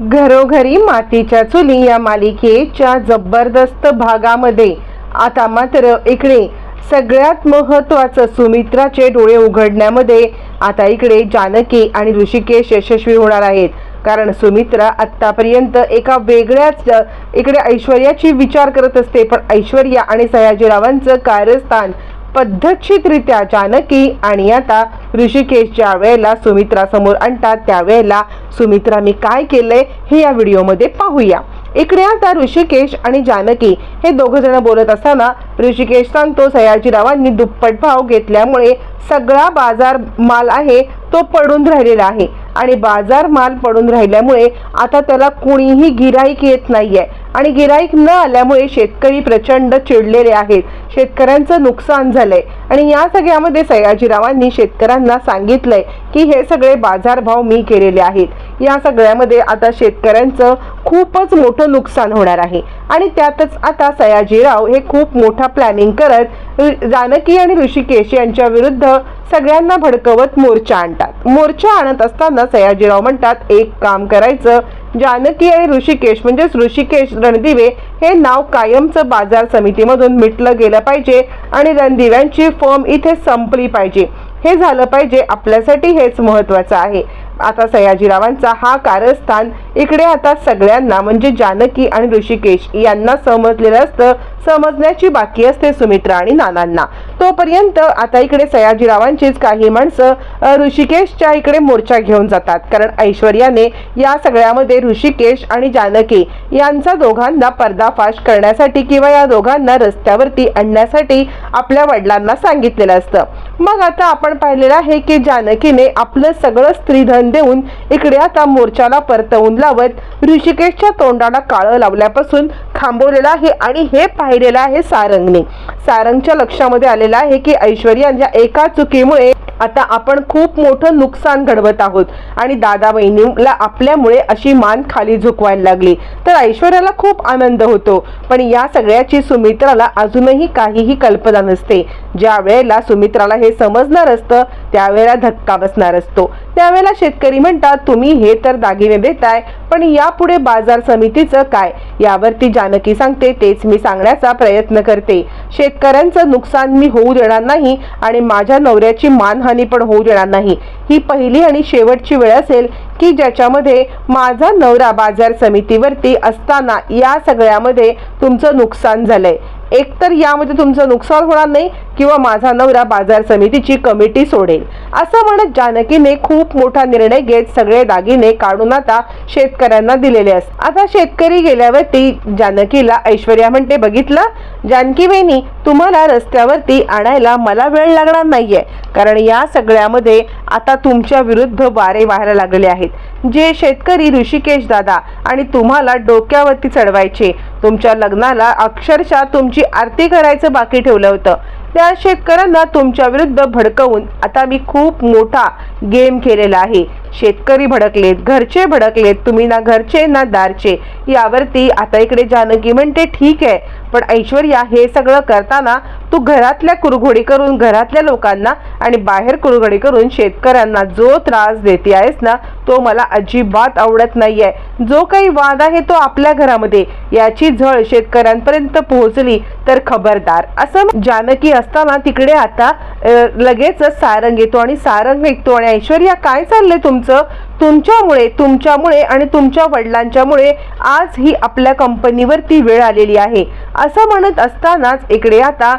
घरोघरी मातीच्या चुली या मालिकेच्या जबरदस्त भागामध्ये. आता मात्र इकडे सगळ्यात महत्वाचं सुमित्राचे डोळे उघडण्यामध्ये आता इकडे जानकी आणि ऋषिकेश यशस्वी होणार आहेत. कारण सुमित्रा आत्तापर्यंत एका वेगळ्याच इकडे ऐश्वर्याची विचार करत असते पण ऐश्वर्या आणि सयाजीरावांचं कार्यस्थान पद्धतशीरित्या जानकी आणि आता ऋषिकेश ज्या वेळेला सुमित्रा समोर आणतात. त्यावेळेला सुमित्रा मी काय केलंय हे या व्हिडिओमध्ये पाहूया. इकडे आता ऋषिकेश आणि जानकी हे दोघं जण बोलत असताना ऋषिकेश सांगतो सयाजीरावांनी दुप्पट भाव घेतल्यामुळे सगळा बाजार माल आहे तो पडून राहिलेला आहे. आणि बाजार माल पडून राहिल्यामुळे आता त्याला कुणीही गिराईक येत नाहीये. आणि गिराईक न आल्यामुळे शेतकरी प्रचंड चिडलेले आहेत. शेतकऱ्यांचं नुकसान झालंय. आणि या सगळ्यामध्ये सयाजीरावांनी शेतकऱ्यांना सांगितलंय की हे सगळे बाजारभाव मी केलेले आहेत. या सगळ्यामध्ये आता शेतकऱ्यांचं खूपच मोठं नुकसान होणार आहे. आणि त्यातच आता सयाजीराव हे खूप मोठा प्लॅनिंग करत जानकी आणि ऋषिकेश यांच्या विरुद्ध सगळ्यांना भडकवत मोर्चा आणतात. मोर्चा आणत असताना सयाजीराव म्हणतात एक काम करायचं जानकी आणि ऋषिकेश म्हणजेच ऋषिकेश रणदिवे हे नाव कायमचं बाजार समितीमधून मिटलं गेलं पाहिजे आणि रणदिव्यांची फर्म इथे संपली पाहिजे. हे झालं पाहिजे आपल्यासाठी हेच महत्वाचं आहे. आता सयाजीरावांचा हा कारस्थान इकडे आता सगळ्यांना म्हणजे जानकी आणि ऋषिकेश यांना समजलेलं असतं. समजण्याची बाकी असते सुमित्रा आणि नानांना. तोपर्यंत आता इकडे सयाजीरावांचीच काही माणसं ऋषिकेशच्या इकडे मोर्चा घेऊन जातात. कारण ऐश्वर्याने या सगळ्यामध्ये ऋषिकेश आणि जानकी यांचा दोघांना पर्दाफाश करण्यासाठी किंवा या दोघांना रस्त्यावरती आणण्यासाठी आपल्या वडिलांना सांगितलेलं असतं. मग आता आपण पाहिलेलं आहे की जानकीने आपलं सगळं स्त्रीधन देऊन इकडे आता मोर्चाला परतवून लावत ऋषिकेशच्या तोंडाला काळं लावल्यापासून थांबवलेलं आहे आणि हे पाहिलेलं आहे सारंगने. सारंगच्या लक्षामध्ये आलेलं आहे की ऐश्वर्यांच्या एका चुकीमुळे आता आपण खूप मोठं नुकसान घडवत आहोत. आणि दादा बहिणीला आपल्यामुळे अशी मान खाली झुकवायला लागली. तर ऐश्वर्याला खूप आनंद होतो. पण या सगळ्याची सुमित्राला अजूनही काहीही कल्पना नसते. ज्या वेळेला सुमित्राला हे समजणार असतं त्यावेळेला धक्का बसणार असतो. त्यावेळेला शेतकरी म्हणतात तुम्ही हे तर दागिने देताय पण यापुढे बाजार समितीचं काय? यावरती जानकी सांगते तेच मी सांगण्याचा प्रयत्न करते. शेतकऱ्यांचं नुकसान मी होऊ देणार नाही आणि माझ्या नवऱ्याची मान मानहानी पण होऊ देणार नाही. ही पहिली आणि शेवटची वेळ असेल की ज्याच्यामध्ये माझा नवरा बाजार समितीवरती असताना या सगळ्यामध्ये तुमचं नुकसान झालंय. एकतर यामध्ये तुमचं नुकसान होणार नाही किंवा माझा नवरा बाजार समितीची कमिटी सोडेल. असं म्हणत जानकीने खूप मोठा निर्णय घेत सगळे दागिने काढून आता शेतकऱ्यांना दिलेले असत आता शेतकरी गेल्यावरती जानकीला ऐश्वर्या म्हणते बघितलं? जानकी तुम्हाला रस्त्यावरती आणायला मला वेळ लागणार नाहीये. कारण या सगळ्यामध्ये आता तुमच्या विरुद्ध वारे व्हायला लागले आहेत. जे शेतकरी ऋषिकेश दादा आणि तुम्हाला डोक्यावरती चढवायचे तुमच्या लग्नाला अक्षरशः तुमची आरती करायचं बाकी ठेवलं होतं. त्या शेतकऱ्यांना तुमच्या विरुद्ध भडकवून आता मी खूप मोठा गेम केलेला आहे. शेतकरी भडकलेत घरचे भडकलेत तुम्ही ना घरचे ना दारचे. यावरती आता इकडे जानकी म्हणते ठीक आहे पण ऐश्वर्या हे सगळं करताना तू घरातल्या कुरघोडी करून घरातल्या लोकांना आणि बाहेर कुरघोडी करून शेतकऱ्यांना जो त्रास देते आहेस ना तो मला अजिबात आवडत नाहीये. जो काही वाद आहे तो आपल्या घरामध्ये. याची झळ शेतकऱ्यांपर्यंत पोहोचली तर खबरदार. असं जानकी असताना तिकडे आता लगेच सारंग येतो आणि सारंग ऐकतो आणि ऐश्वर्या काय चाललंय तुमचं? तुमच्यामुळे तुमच्यामुळे आणि तुमच्या वडिलांच्यामुळे आज ही आपल्या कंपनीवरती वेळ आलेली आहे. असं म्हणत असतानाच इकडे आता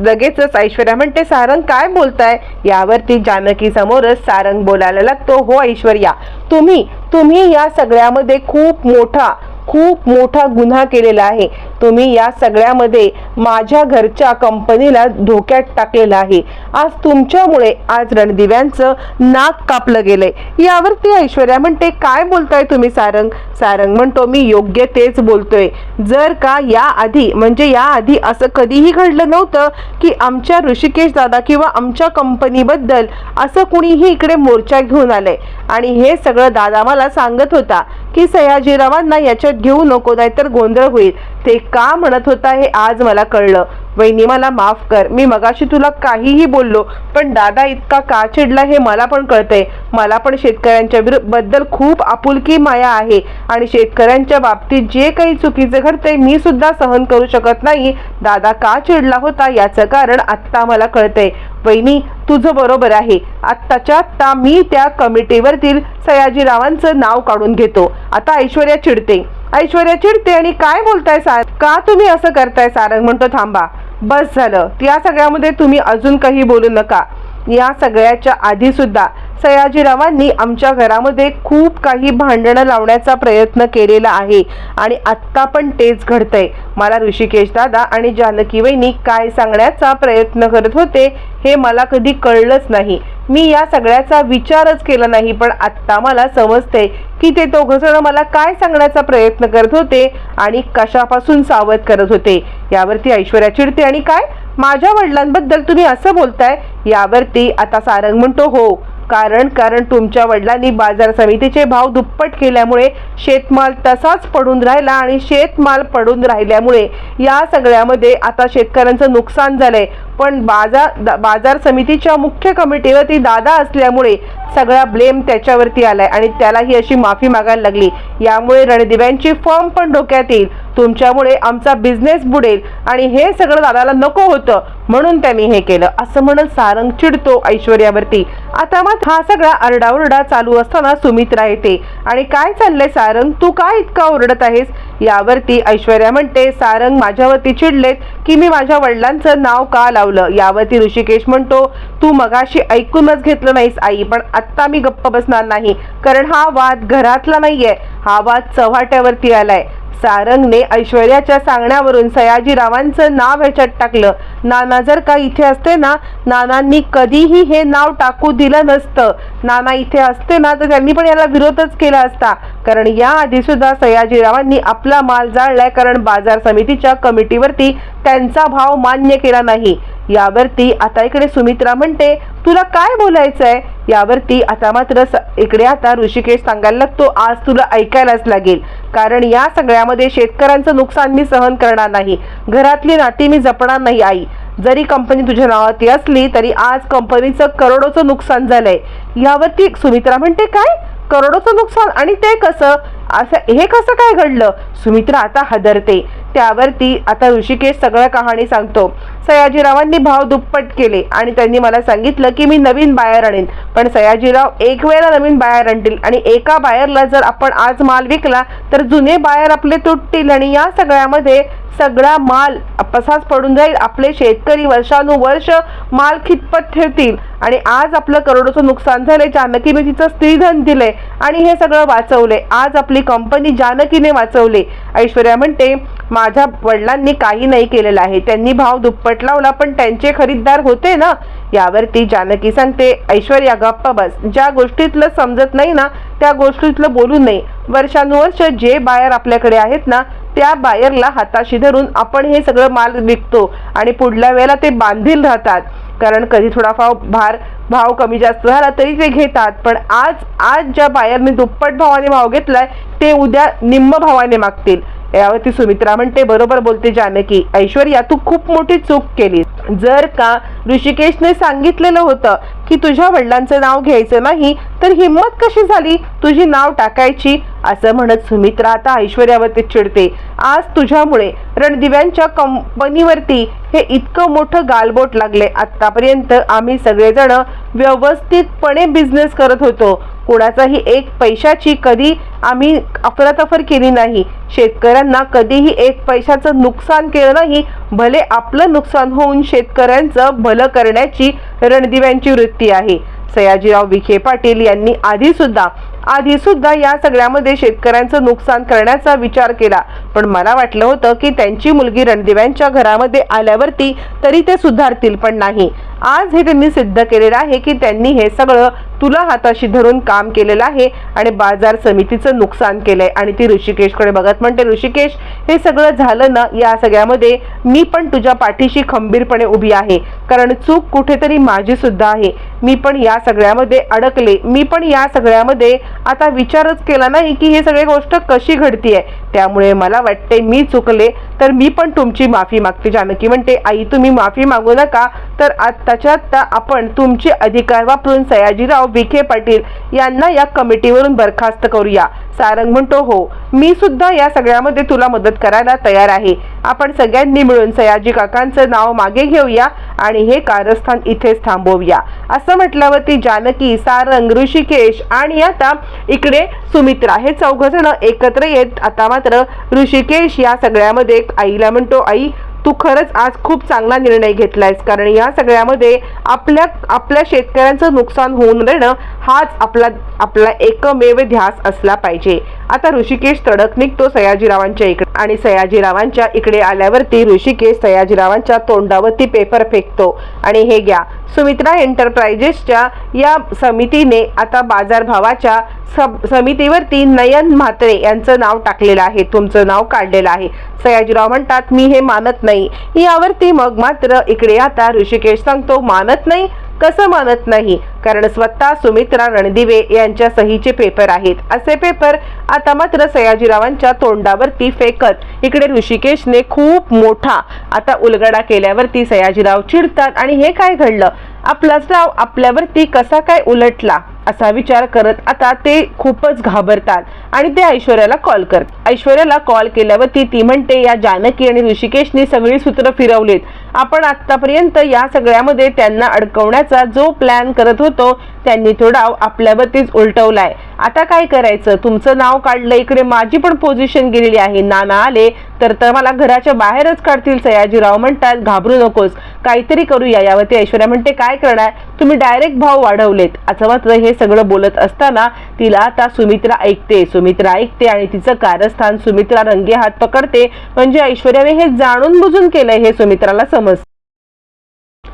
लगेचच ऐश्वर्या म्हणते सारंग काय बोलताय? यावरती जानकी समोरच सारंग बोलायला लागतो हो ऐश्वर्या तुम्ही तुम्ही या सगळ्यामध्ये खूप मोठा खूप मोठा गुन्हा केलेला आहे. तुम्ही या सगळ्यामध्ये माझ्या घरच्या कंपनीला धोक्यात टाकलेलं आहे. आज तुमच्यामुळे आज रणदिव्यांचं नाक कापलं गेलंय. यावरती ऐश्वर्या म्हणते काय बोलताय तुम्ही सारंग? सारंग म्हणतो मी योग्य तेच बोलतोय. जर का या आधी म्हणजे या आधी असं कधीही घडलं नव्हतं की आमच्या ऋषिकेश दादा किंवा आमच्या कंपनीबद्दल असं कुणीही इकडे मोर्चा घेऊन आलंय. आणि हे सगळं दादा मला सांगत होता. की सयाजीरावांना याच्यात घेऊ नको नाहीतर गोंधळ होईल. ते का म्हणत होता हे आज मला कळलं. वहिनी मला माफ कर. मी मगाशी तुला काहीही बोललो पण दादा इतका का चिडला हे मला पण कळतंय. मला पण शेतकऱ्यांच्या बद्दल खूप आपुलकी माया आहे आणि शेतकऱ्यांच्या बाबतीत जे काही चुकीचं घडते मी सुद्धा सहन करू शकत नाही. दादा का चिडला होता याचं कारण आत्ता मला कळतंय. वहिनी तुझं बरोबर आहे. आत्ताच्या आत्ता मी त्या कमिटीवरतील सयाजीरावांचं नाव काढून घेतो. आता ऐश्वर्या चिडते. ऐश्वर्या चिडते आणि काय बोलताय सार का तुम्ही असं करताय सारंग? म्हणतो थांबा बस झालं. या सगळ्यामध्ये तुम्ही अजून काही बोलू नका. या सगळ्याच्या आधी सुद्धा सयाजीरावांनी आमच्या घरामध्ये खूप काही भांडणं लावण्याचा प्रयत्न केलेला आहे. आणि आत्ता पण तेच घडतंय. मला ऋषिकेश दादा आणि जानकी वहिनी काय सांगण्याचा प्रयत्न करत होते हे मला कधी कळलंच नाही. मी या सगळ्याचा विचारच केला नाही पण आत्ता मला समजते की ते दोघंजण मला काय सांगण्याचा प्रयत्न करत होते आणि कशापासून सावध करत होते. यावरती ऐश्वर्या चिडते आणि काय? माझ्या वडिलांबद्दल तुम्ही असं बोलताय? यावरती आता सारंग म्हणतो हो कारण कारण तुमच्या वडिलांनी बाजार समितीचे भाव दुप्पट केल्यामुळे शेतमाल तसाच पडून राहिला आणि शेतमाल पडून राहिल्यामुळे या सगळ्यामध्ये आता शेतकऱ्यांचं नुकसान झालंय. पण बाजार बाजार समितीच्या मुख्य कमिटीवरती दादा असल्यामुळे सगळा ब्लेम त्याच्यावरती आलाय आणि त्याला ही अशी माफी मागायला लागली. यामुळे रणदिव्यांची फॉर्म पण डोक्यात येईल. तुमच्यामुळे आमचा बिझनेस बुडेल आणि हे सगळं दादाला नको होतं म्हणून त्यांनी हे केलं. असं म्हणत सारंग चिडतो ऐश्वर्यावरती. आता मग हा सगळा आरडाओरडा चालू असताना सुमित्रा येते. आणि काय चाललंय सारंग? तू काय इतका ओरडत आहेस? यावरती ऐश्वर्या म्हणते सारंग माझ्यावरती चिडलेत की मी माझ्या वडिलांचं नाव का लावलं? यावरती ऋषिकेश म्हणतो तू मगाशी ऐकूनच घेतलं नाहीस आई पण आत्ता मी गप्प बसणार नाही. कारण हा वाद घरातला नाहीये. हा वाद चव्हाट्यावरती आलाय. सारंगने ऐश्वर्याच्या सांगण्यावरून सयाजीरावांचं नाव ह्याच्यात टाकलं. नाना जर का इथे असते ना नानांनी कधीही हे नाव टाकू दिलं नसतं. नाना इथे असते ना तर त्यांनी पण याला विरोधच केला असता. कारण या आधी सुद्धा सयाजीरावांनी आपला माल जाळलाय कारण बाजार समितीच्या कमिटीवरती त्यांचा भाव मान्य केला नाही. यावरती आता इकडे सुमित्रा म्हणते तुला काय बोलायचंय? यावरती आता मात्र स- इकडे आता ऋषिकेश सांगायला लागतो आज तुला ऐकायलाच लागेल. कारण या सगळ्यामध्ये शेतकऱ्यांचं नुकसान मी सहन करणार नाही. घरातली नाती मी जपणार नाही आई. जरी कंपनी तुझ्या नावाती असली तरी आज कंपनीचं करोडोचं नुकसान झालंय. यावरती सुमित्रा म्हणते काय? करोडोचं नुकसान? आणि ते कसं? असं हे कसं काय घडलं? सुमित्रा आता हदरते. त्यावरती आता ऋषिकेश सगळं कहाणी सांगतो. सयाजीरावांनी भाव दुप्पट केले आणि त्यांनी मला सांगितलं की मी नवीन बायर आणेन. पण सयाजीराव एक वेळेला नवीन बायर आणतील आणि एका बायरला जर आपण आज माल विकला तर जुने बायर आपले तुटतील आणि या सगळ्यामध्ये सगळा माल पसाच पडून जाईल. आपले शेतकरी वर्षानुवर्ष माल खितपत ठेवतील आणि आज आपलं करोडोचं नुकसान झालंय जानकीने तिचं स्त्रीधन दिलंय आणि हे सगळं वाचवलंय. आज आपली कंपनी जानकीने वाचवली. ऐश्वर्या म्हणते माझ्या वडिलांनी काही नाही केलेलं आहे. त्यांनी भाव दुप्पट लावला पण त्यांचे खरीददार होते ना? यावरती जानकी सांगते ऐश्वर्या गप्पा बस. ज्या गोष्टीतलं समजत नाही ना त्या गोष्टीतलं बोलू नये. वर्षानुवर्ष जे बायर आपल्याकडे आहेत ना त्या बायरला हाताशी धरून आपण हे सगळं माल विकतो आणि पुढल्या वेळेला ते बांधील राहतात. कारण कधी थोडाफार भार भाव कमी जास्त झाला तरी ते घेतात. पण आज आज ज्या बायरने दुप्पट भावाने भाव घेतलाय ते उद्या निम्म भावाने मागतील. यावरती सुमित्रा म्हणते बरोबर बोलते जानकी. ऐश्वर्या तू खूप मोठी चूक केली जर का ऋषिकेशने सांगितलेलं होतं की तुझ्या वडिलांचं नाव घ्यायचं नाही तर हिंमत कशी झाली? तुझी नाव टाकायची? असं म्हणत सुमित्रा आता ऐश्वर्यावरती चिडते. आज तुझ्यामुळे रणदिव्यांच्या कंपनीवरती हे इतकं मोठं गालबोट लागले. आतापर्यंत आम्ही सगळेजण व्यवस्थितपणे बिझनेस करत होतो. कोणाचाही एक पैशाची कधी आम्ही अफरातफर केली नाही. शेतकऱ्यांना कधीही एक पैशाचं नुकसान केलं नाही. भले आपलं नुकसान होऊन शेतकऱ्यांचं भलं करण्याची रणदिव्यांची वृत्ती आहे. सयाजीराव विखे पाटील यांनी आधी सुद्धा आधी सुद्धा या सगळ्यामध्ये शेतकऱ्यांचं नुकसान करण्याचा विचार केला. पण मला वाटलं होतं की त्यांची मुलगी रणदिव्यांच्या घरामध्ये आल्यावरती तरी ते सुधारतील पण नाही. आज हे त्यांनी सिद्ध केलेलं आहे की त्यांनी हे सगळं तुला हाताशी धरून काम केलेलं आहे आणि बाजार समितीचं नुकसान केलंय. आणि ती ऋषिकेशकडे बघत म्हणते ऋषिकेश हे सगळं झालं ना या सगळ्यामध्ये मी पण तुझ्या पाठीशी खंबीरपणे उभी आहे. कारण चूक कुठेतरी माझी सुद्धा आहे. मी पण या सगळ्यामध्ये अडकले. मी पण या सगळ्यामध्ये आता विचारच केला नाही की हे सगळी गोष्ट कशी घडतीये. त्यामुळे मला वाटते मी चुकले. तर मी पण तुमची माफी मागते जानकी म्हणते आई तुम्ही माफी मागू नका. तर आत्ताच्या आत्ता आपण तुमचे अधिकार वापरून सयाजीराव विखे पाटील यांना या कमिटीवरून बरखास्त करूया. सारंग म्हणतो हो मी सुद्धा या सगळ्यामध्ये तुला मदत करायला तयार आहे. आपण सगळ्यांनी मिळून सयाजी काकांचं नाव मागे घेऊया आणि हे कारस्थान इथेच थांबवूया. असं म्हटल्यावरती जानकी सारंग ऋषिकेश आणि आता इकडे सुमित्रा हे चौघ जण एकत्र येत आता मात्र ऋषिकेश या सगळ्यामध्ये आईला म्हणतो आई तू खरंच आज खूप चांगला निर्णय घेतलायस. कारण या सगळ्यामध्ये आपल्या आपल्या शेतकऱ्यांचं नुकसान होऊ देणं हाच आपला आपला एकमेव ध्यास असला पाहिजे. आता ऋषिकेश तडक निघतो सयाजीरावांच्या इकडे. आणि सयाजीरावांच्या इकडे आल्यावरती ऋषिकेश सयाजीरावांच्या तोंडावरती पेपर फेकतो. आणि हे घ्या सुमित्रा एंटरप्राइजेसच्या या समितीने आता बाजारभावाच्या सब- समितीवरती नयन म्हात्रे यांचं नाव टाकलेलं आहे. तुमचं नाव काढलेलं आहे. सयाजीराव म्हणतात मी हे मानत नाही. यावरती मग मात्र इकडे आता ऋषिकेश सांगतो मानत नाही कसं मानत नाही? कारण स्वतः सुमित्रा रणदिवे यांच्या सहीचे पेपर आहेत. असे पेपर आता मात्र सयाजीरावांच्या तोंडावरती फेकत. इकडे ऋषिकेशने खूप मोठा आता उलगडा केल्यावरती सयाजीराव चिडतात. आणि हे काय घडलं? आपलाच राव आपल्यावरती कसा काय उलटला? असा विचार करत आता ते खूपच घाबरतात आणि ते ऐश्वर्याला कॉल करत. ऐश्वर्याला कॉल केल्यावरती ती म्हणते या जानकी आणि ऋषिकेशनी सगळी सूत्र फिरवलीत. आपण आतापर्यंत या सगळ्यामध्ये त्यांना अडकवण्याचा जो प्लॅन करत होतो त्यांनी तो डाव आपल्यावरतीच उलटवलाय. आता काय करायचं? तुमचं नाव काढलं इकडे माझी पण पोझिशन गेलेली आहे. नाना आले तर तर मला घराच्या बाहेरच काढतील सयाजीराव म्हणतात. घाबरू नकोस. काहीतरी करूया. यावरती ऐश्वर्या म्हणते काय करणार? तुम्ही डायरेक्ट भाव वाढवलेत. असं मात्र हे सगळं बोलत असताना तिला आता सुमित्रा ऐकते. सुमित्रा ऐकते आणि तिचं कारस्थान सुमित्रा रंगे हात पकडते. म्हणजे ऐश्वर्याने हे जाणून बुजून केलंय हे सुमित्राला समज.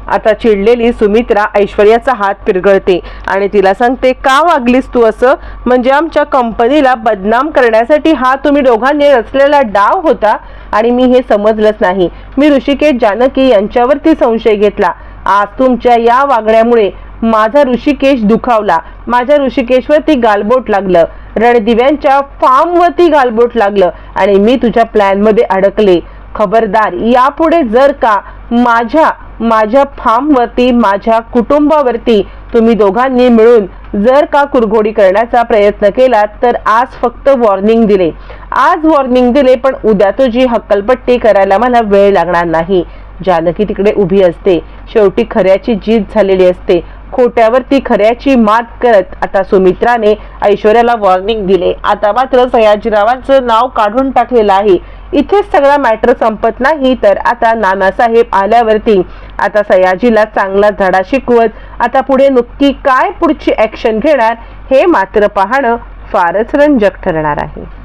आता चिडलेली सुमित्रा ऐश्वर्याचा हात पिरगळते आणि तिला सांगते का वागलीस तू असं? म्हणजे आमच्या कंपनीला बदनाम करण्यासाठी हा तुम्ही दोघांनी रचलेला डाव होता आणि मी हे समजलंच नाही. मी ऋषिकेश जानकी यांच्यावरती संशय घेतला. आज तुमच्या या वागण्यामुळे माझा ऋषिकेश दुखावला. माझ्या ऋषिकेशवरती गालबोट लागलं. रणदिव्यांच्या फार्मवरती गालबोट लागलं आणि मी तुझ्या प्लॅनमध्ये अडकले. खबरदार यापुढे जर का माझ्या माझ्या फार्मवरती माझ्या कुटुंबावरती तुम्ही दोघांनी मिळून जर का कुरघोडी करण्याचा प्रयत्न केला तर आज फक्त वॉर्निंग दिले. आज वॉर्निंग दिले पण उद्या तुझी हक्कलपट्टी करायला मला वेळ लागणार नाही. जानकी तिकडे उभी असते. शेवटी खऱ्याची जीत झालेली असते. खोट्यावरती खऱ्याची मात करत आता सुमित्राने ऐश्वर्याला वॉर्निंग दिले. आता मात्र सयाजीरावांचं नाव काढून टाकलेलं आहे. इथेच सगळा मॅटर संपत नाही तर आता नानासाहेब आल्यावरती आता सयाजीला चांगला धडा शिकवत आता पुढे नुकती काय पुढची ऍक्शन घेणार हे मात्र पाहणं फारच रंजक ठरणार आहे.